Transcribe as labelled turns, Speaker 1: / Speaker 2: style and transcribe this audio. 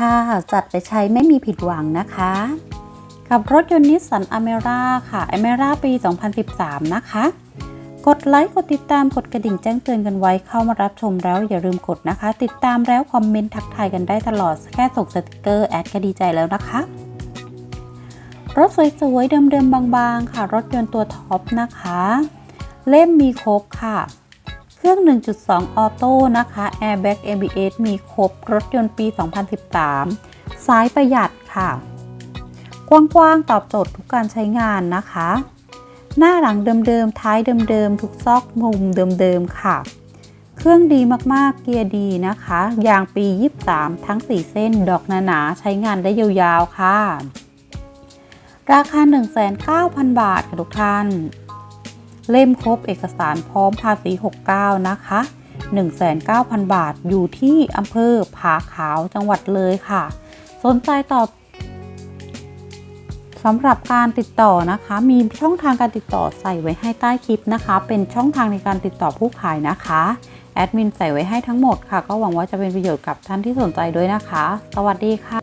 Speaker 1: ค่ะ จัดไปใช้ไม่มีผิดหวังนะคะ กับรถยนต์นิสสันอเมร่าค่ะอเมร่าปี 2013 นะคะ กดไลค์กดติดตามกดกระดิ่งแจ้งเตือนกันไว้เข้ามารับชมแล้วอย่าลืมกดนะคะ ติดตามแล้วคอมเมนต์ทักทายกันได้ตลอดแค่ส่งสติกเกอร์แอดก็ดีใจแล้วนะคะรถสวยๆเดิมๆบางๆ ค่ะ รถยนต์ตัวท็อปนะคะ เล่มมีครบค่ะ เครื่อง 1.2 ออโต้นะคะ Airbag ABS มีครบรถยนต์ปี 2013 สายประหยัดค่ะ กว้างๆ ตอบโจทย์ทุกการใช้งานนะคะ หน้าหลังเดิมๆ ท้ายเดิมๆ ทุกซอกมุมเดิมๆ ค่ะ เครื่องดีมากๆ เกียร์ดีนะคะ ยางปี 23 ทั้ง 4 เส้น ดอกหนาๆ ใช้งานได้ยาวๆ ค่ะ ราคา 1,900,000บาทค่ะทุกท่าน เล่มครบเอกสารพร้อมภาษี 69 นะคะ 1,900,000 บาทอยู่ที่อำเภอผาขาวจังหวัดเลยค่ะ สนใจต่อสำหรับการติดต่อนะคะ มีช่องทางการติดต่อใส่ไว้ให้ใต้คลิปนะคะ เป็นช่องทางในการติดต่อผู้ขายนะคะแอดมินใส่ไว้ให้ทั้งหมดค่ะ ก็หวังว่าจะเป็นประโยชน์กับท่านที่สนใจด้วยนะคะ สวัสดีค่ะ